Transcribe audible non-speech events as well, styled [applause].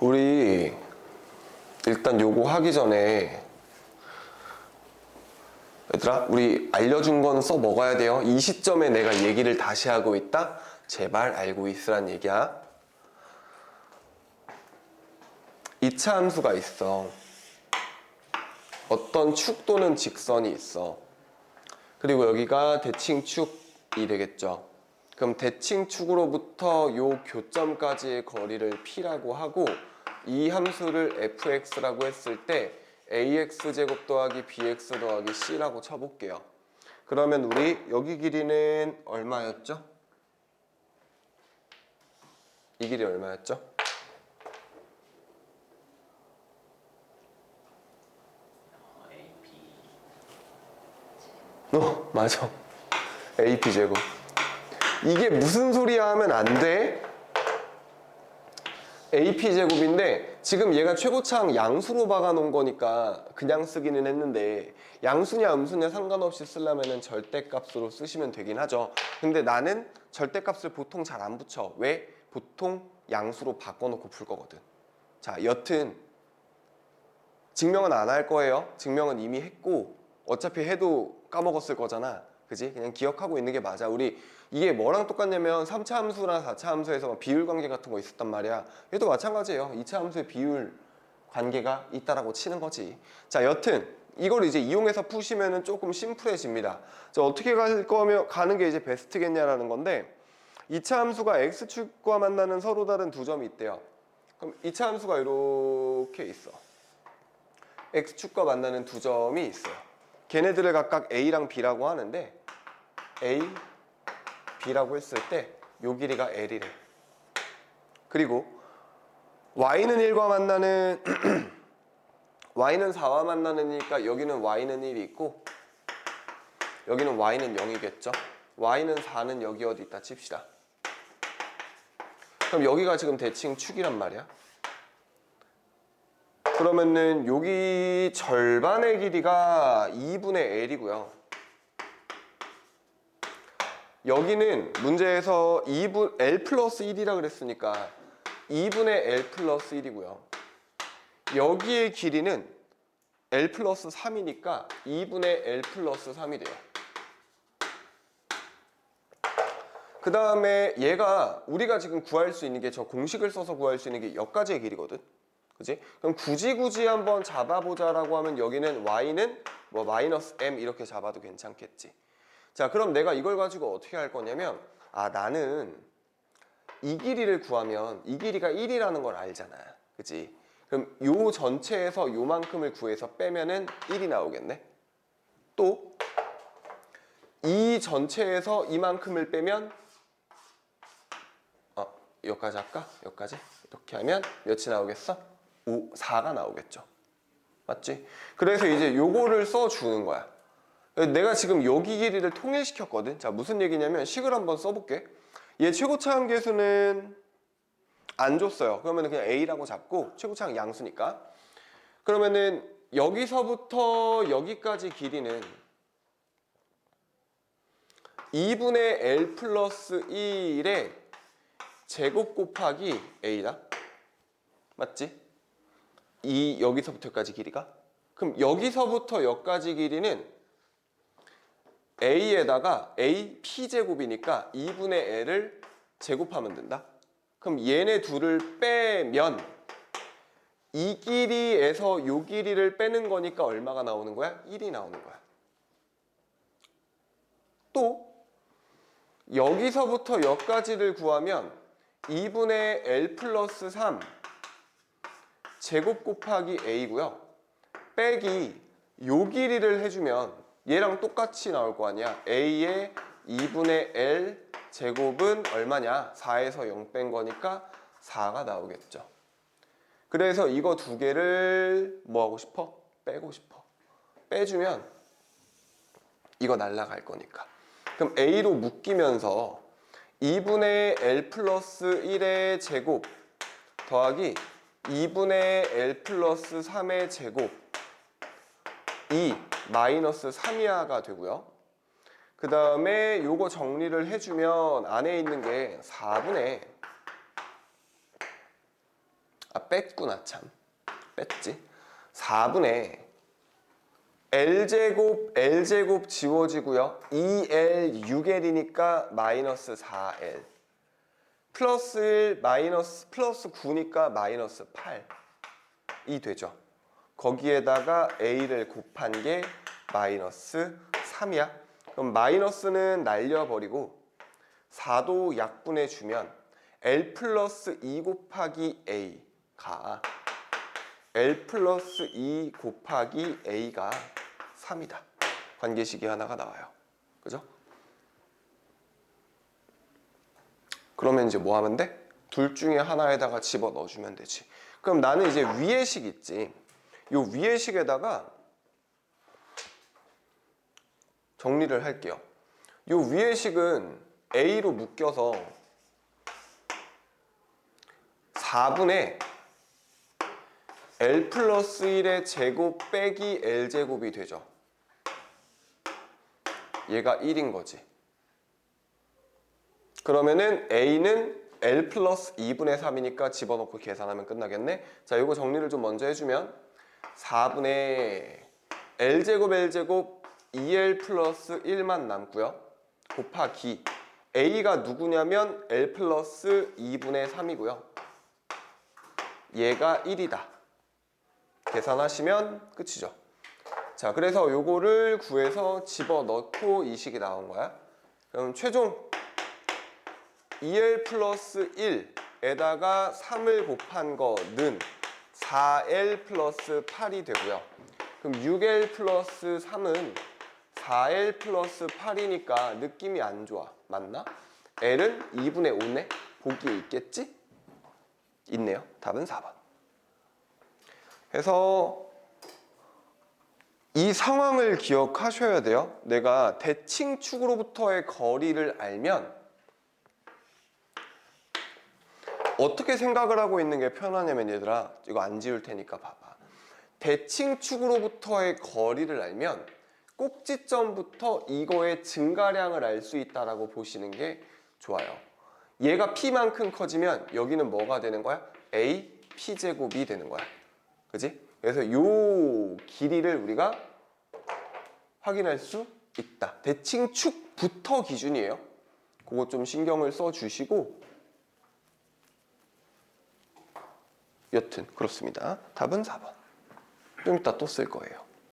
우리 일단 요거 하기 전에 얘들아 우리 알려준 건 써 먹어야 돼요. 이 시점에 내가 얘기를 다시 하고 있다? 제발 알고 있으란 얘기야. 2차 함수가 있어. 어떤 축 또는 직선이 있어. 그리고 여기가 대칭축이 되겠죠 그럼 대칭축으로부터 요 교점까지의 거리를 p라고 하고 이 함수를 fx라고 했을 때 ax 제곱 더하기 bx 더하기 c라고 쳐볼게요. 그러면 우리 여기 길이는 얼마였죠? 이 길이 얼마였죠? 어, 맞아. AP 제곱. 이게 무슨 소리야 하면 안 돼. AP 제곱인데 지금 얘가 최고창 양수로 박아놓은 거니까 그냥 쓰기는 했는데 양수냐 음수냐 상관없이 쓰려면은 절대값으로 쓰시면 되긴 하죠. 근데 나는 절대값을 보통 잘 안 붙여. 왜? 보통 양수로 바꿔놓고 풀 거거든. 자, 여튼 증명은 안 할 거예요. 증명은 이미 했고 어차피 해도 까먹었을 거잖아. 그지? 그냥 기억하고 있는 게 맞아. 우리 이게 뭐랑 똑같냐면 3차 함수나 4차 함수에서 막 비율 관계 같은 거 있었단 말이야. 얘도 마찬가지예요. 2차 함수의 비율 관계가 있다라고 치는 거지. 자, 여튼 이걸 이제 이용해서 푸시면은 조금 심플해집니다. 자, 어떻게 갈 거면 가는 게 이제 베스트겠냐라는 건데 2차 함수가 x축과 만나는 서로 다른 두 점이 있대요. 그럼 2차 함수가 이렇게 있어. x축과 만나는 두 점이 있어요. 걔네들을 각각 a랑 b라고 하는데 a, b라고 했을 때 요 길이가 l이래. 그리고 y는 1과 만나는 [clears throat] y는 4와 만나느니까 여기는 y는 1이 있고 여기는 y는 0이겠죠. y는 4는 여기 어디 있다 칩시다. 그럼 여기가 지금 대칭 축이란 말이야. 그러면은 여기 절반의 길이가 2분의 L이고요. 여기는 문제에서 2분 L 플러스 1이라 그랬으니까 2분의 L 플러스 1이고요. 여기의 길이는 L 플러스 3이니까 2분의 L 플러스 3이 돼요. 그 다음에 얘가 우리가 지금 구할 수 있는 게 저 공식을 써서 구할 수 있는 게 여기까지의 길이거든. 그지? 그럼 굳이 굳이 한번 잡아보자라고 하면 여기는 y는 뭐 마이너스 m 이렇게 잡아도 괜찮겠지. 자, 그럼 내가 이걸 가지고 어떻게 할 거냐면 아 나는 이 길이를 구하면 이 길이가 1이라는 걸 알잖아. 그지? 그럼 요 전체에서 요만큼을 구해서 빼면은 1이 나오겠네. 또 이 전체에서 이만큼을 빼면 어, 여기까지 할까? 여기까지? 이렇게 하면 몇이 나오겠어? 5, 4가 나오겠죠. 맞지? 그래서 이제 요거를 써주는 거야. 내가 지금 여기 길이를 통일시켰거든. 자, 무슨 얘기냐면 식을 한번 써볼게. 얘 최고차항 계수는 안 줬어요. 그러면 그냥 A라고 잡고 최고차항 양수니까. 그러면은 여기서부터 여기까지 길이는 2분의 L 플러스 1의 제곱 곱하기 A다. 맞지? 이 여기서부터까지 길이가? 그럼 여기서부터 여기까지 길이는 A에다가 A P제곱이니까 2분의 L을 제곱하면 된다. 그럼 얘네 둘을 빼면 이 길이에서 요 길이를 빼는 거니까 얼마가 나오는 거야? 1이 나오는 거야. 또 여기서부터 여기까지를 구하면 2분의 L 플러스 3 제곱 곱하기 A고요. 빼기 요 길이를 해주면 얘랑 똑같이 나올 거 아니야. A의 2분의 L 제곱은 얼마냐? 4에서 0 뺀 거니까 4가 나오겠죠. 그래서 이거 두 개를 뭐 하고 싶어? 빼고 싶어. 빼주면 이거 날라갈 거니까. 그럼 A로 묶이면서 2분의 L 플러스 1의 제곱 더하기 2분의 L 플러스 3의 제곱 2 마이너스 3이하가 되고요. 그 다음에 요거 정리를 해주면 안에 있는 게 4분의 아 뺐구나 참. 뺐지? 4분의 L제곱 L제곱 지워지고요. 2L 6L이니까 마이너스 4L 플러스 1 마이너스 플러스 9니까 마이너스 8이 되죠 거기에다가 A를 곱한 게 마이너스 3이야 그럼 마이너스는 날려버리고 4도 약분해 주면 L 플러스 2 곱하기 A가 L 플러스 2 곱하기 A가 3이다. 관계식이 하나가 나와요. 그죠? 그러면 이제 뭐 하면 돼? 둘 중에 하나에다가 집어 넣어주면 되지. 그럼 나는 이제 위의 식 있지. 요 위의 식에다가 정리를 할게요. 요 위의 식은 A로 묶여서 4분의 L 플러스 1의 제곱 빼기 L 제곱이 되죠. 얘가 1인 거지. 그러면은 A는 L 플러스 2분의 3이니까 집어넣고 계산하면 끝나겠네. 자, 이거 정리를 좀 먼저 해주면 4분의 L 제곱 L 제곱 2L 플러스 1만 남고요. 곱하기 A가 누구냐면 L 플러스 2분의 3이고요. 얘가 1이다. 계산하시면 끝이죠. 자, 그래서 요거를 구해서 집어넣고 이 식이 나온 거야. 그럼 최종 2L 플러스 1에다가 3을 곱한 거는 4L 플러스 8이 되고요. 그럼 6L 플러스 3은 4L 플러스 8이니까 느낌이 안 좋아. 맞나? L은 2분의 5네? 보기에 있겠지? 있네요. 답은 4번. 그래서 이 상황을 기억하셔야 돼요. 내가 대칭축으로부터의 거리를 알면 어떻게 생각을 하고 있는 게 편하냐면 얘들아 이거 안 지울 테니까 봐봐. 대칭축으로부터의 거리를 알면 꼭지점부터 이거의 증가량을 알 수 있다라고 보시는 게 좋아요. 얘가 p만큼 커지면 여기는 뭐가 되는 거야? a p 제곱이 되는 거야. 그지? 그래서 요 길이를 우리가 확인할 수 있다. 대칭축부터 기준이에요. 그거 좀 신경을 써 주시고 여튼 그렇습니다. 답은 4번. 좀 이따 또 쓸 거예요.